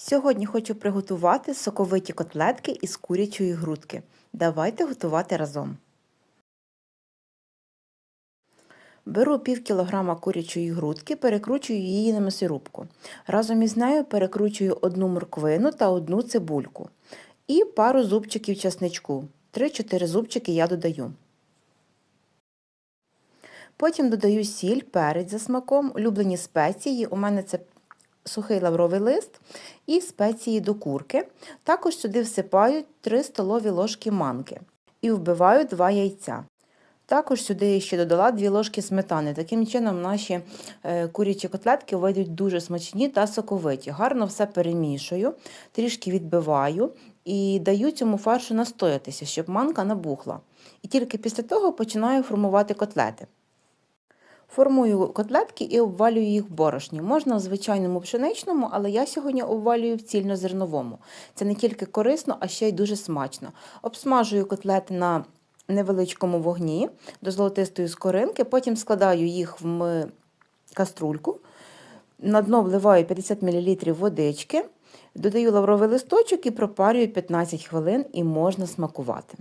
Сьогодні хочу приготувати соковиті котлетки із курячої грудки. Давайте готувати разом. Беру пів кілограма курячої грудки, перекручую її на м'ясорубку. Разом із нею перекручую одну морквину та одну цибульку. І пару зубчиків часничку. 3-4 зубчики я додаю. Потім додаю сіль, перець за смаком, улюблені спеції. У мене це сухий лавровий лист і спеції до курки. Також сюди всипаю 3 столові ложки манки і вбиваю 2 яйця. Також сюди ще додала 2 ложки сметани. Таким чином наші е, курячі котлетки вийдуть дуже смачні та соковиті. Гарно все перемішую, трішки відбиваю і даю цьому фаршу настоятися, щоб манка набухла. І тільки після того починаю формувати котлети. Формую котлетки і обвалюю їх в борошні. Можна в звичайному пшеничному, але я сьогодні обвалюю в цільнозерновому. Це не тільки корисно, а ще й дуже смачно. Обсмажую котлети на невеличкому вогні до золотистої скоринки, потім складаю їх в каструльку, на дно вливаю 50 мл водички, додаю лавровий листочок і пропарюю 15 хвилин і можна смакувати.